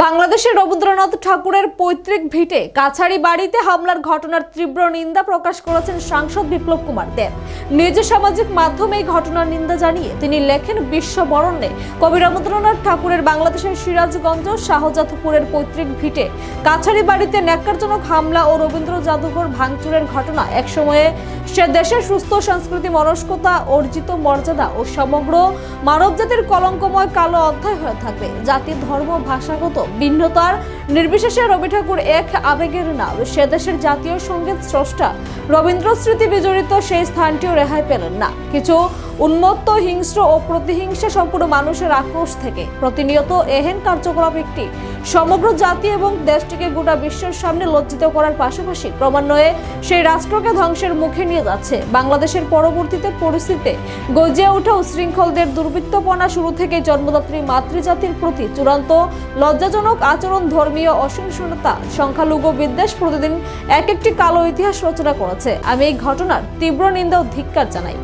বাংলাদেশের রবীন্দ্রনাথ ঠাকুরের পৈতৃক ভিটে কাছারি বাড়িতে হামলার ঘটনার তীব্র নিন্দা প্রকাশ করেছেন সাংসদ বিপ্লব কুমার দেব। নিজ সামাজিক মাধ্যমে এই ঘটনার নিন্দা জানিয়ে তিনি লেখেন বিশ্ব বরণ্যে কবি রবীন্দ্রনাথ ঠাকুরের বাংলাদেশের সিরাজগঞ্জ শাহজাদপুরের পৈতৃক ভিটে কাছারি বাড়িতে ন্যাক্কারজনক হামলা ও রবীন্দ্র জাদুঘর ভাঙচুরের ঘটনা। একসময়ে সে দেশের সুস্থ সংস্কৃতি, মনস্কতা, অর্জিত মর্যাদা ও সমগ্র মানবজাতির কলঙ্কময় কালো অধ্যায় হয়ে থাকবে। জাতি, ধর্ম, ভাষাগত ভিন্নতার নির্বিশেষে রবি ঠাকুর এক আবেগের নাম। সে দেশের জাতীয় সংগীত স্রষ্টা রবীন্দ্র স্মৃতি বিজড়িত সেই স্থানটিও রেহাই পেলেন না। কিছু উন্মত্ত হিংস্র ও প্রতিহিংসা সম্পূর্ণ মানুষের আক্রোশ থেকে প্রতিনিয়ত এহেন কার্যকলাপ একটি সমগ্র জাতি এবং দেশটিকে গোটা বিশ্বের সামনে লজ্জিত করার পাশাপাশি ক্রমান্বয়ে সেই রাষ্ট্রকে ধ্বংসের মুখে নিয়ে যাচ্ছে। বাংলাদেশের পরবর্তীতে পরিস্থিতিতে গজিয়ে ওঠা উশৃঙ্খলদের দুর্বৃত্তপনা শুরু থেকে জন্মদাত্রী মাতৃজাতির প্রতি চূড়ান্ত লজ্জাজনক আচরণ ধর্মীয় অসহিষ্ণুতা, সংখ্যালঘু বিদ্বেষ প্রতিদিন এক একটি কালো ইতিহাস রচনা করেছে। আমি এই ঘটনার তীব্র নিন্দা ও ধিক্কার জানাই।